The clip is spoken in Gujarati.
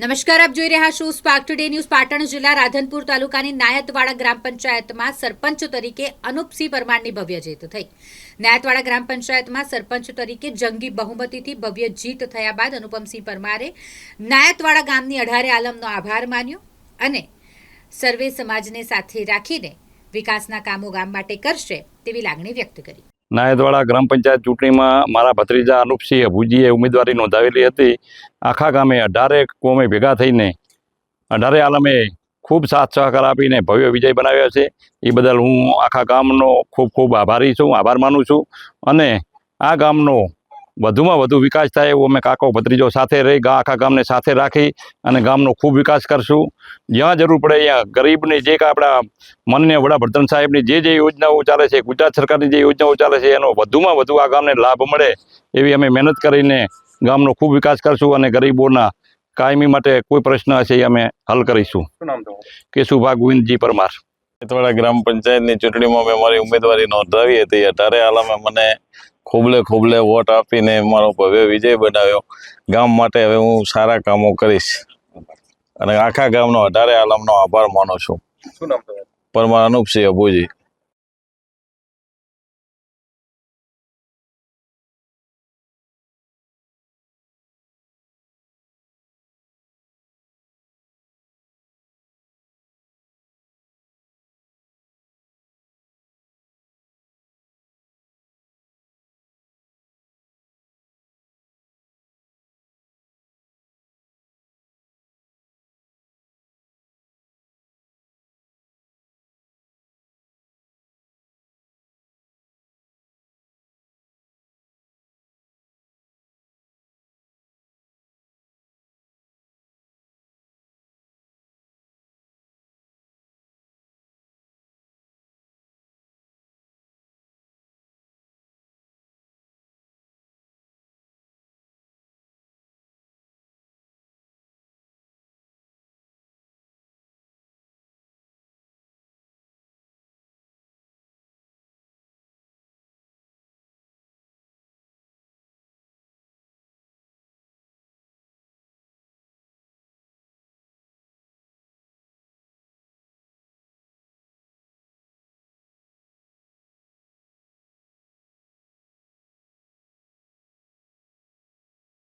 નમસ્કાર, આપ જોઈ રહ્યા છો સ્પાર્ક ટુડે ન્યૂઝ પાટણ જિલ્લા રાધનપુર તાલુકાની નાયતવાડા ગ્રામ પંચાયતમાં સરપંચ તરીકે અનુપસિંહ પરમારની ભવ્ય જીત થઈ. નાયતવાડા ગ્રામ પંચાયતમાં સરપંચ તરીકે જંગી બહુમતીથી ભવ્ય જીત થયા બાદ અનુપમસિંહ પરમારે નાયતવાડા ગામની અઢારે આલમનો આભાર માન્યો અને સર્વે સમાજને સાથે રાખીને વિકાસના કામો ગામ માટે કરશે તેવી લાગણી વ્યક્ત કરી. નાયદવાડા ગ્રામ પંચાયત ચૂંટણીમાં મારા ભત્રીજા અનુપસિંહ ભુજીએ ઉમેદવારી નોંધાવેલી હતી. આખા ગામે અઢારે કોમે ભેગા થઈને, અઢારે આલમે ખૂબ સાથ સહકાર આપીને ભવ્ય વિજય બનાવ્યો છે. એ બદલ હું આખા ગામનો ખૂબ ખૂબ આભારી છું, આભાર માનું છું. અને આ ગામનો વધુમાં વધુ વિકાસ થાય એવો અમે કાકો ભત્રીજો સાથે રહી ગા આખા ગામને સાથે રાખી અને ગામનો ખૂબ વિકાસ કરશું. જ્યાં જરૂર પડે અહીંયા ગરીબની જે કાંઈ આપણા માનનીય વડાપ્રધાન સાહેબની જે જે યોજનાઓ ચાલે છે ગુજરાત સરકારની જે યોજનાઓ ચાલે છે એનો વધુમાં વધુ આ ગામને લાભ મળે એવી અમે મહેનત કરીને ગામનો ખૂબ વિકાસ કરશું અને ગરીબોના કાયમી માટે કોઈ પ્રશ્ન હશે એ અમે હલ કરીશું. કેશુભા ગોવિંદજી પરમાર. ખેતવાડા ગ્રામ પંચાયતની ચૂંટણીમાં મેં મારી ઉમેદવારી નોંધાવી હતી. અઢારે આલામે મને ખૂબલે ખૂબલે વોટ આપીને મારો ભવ્ય વિજય બનાવ્યો. ગામ માટે હવે હું સારા કામો કરીશ. અને આખા ગામનો અઢારે આલમનો આભાર માનું છું. પરમાર અનુપસિંહ અબુજી.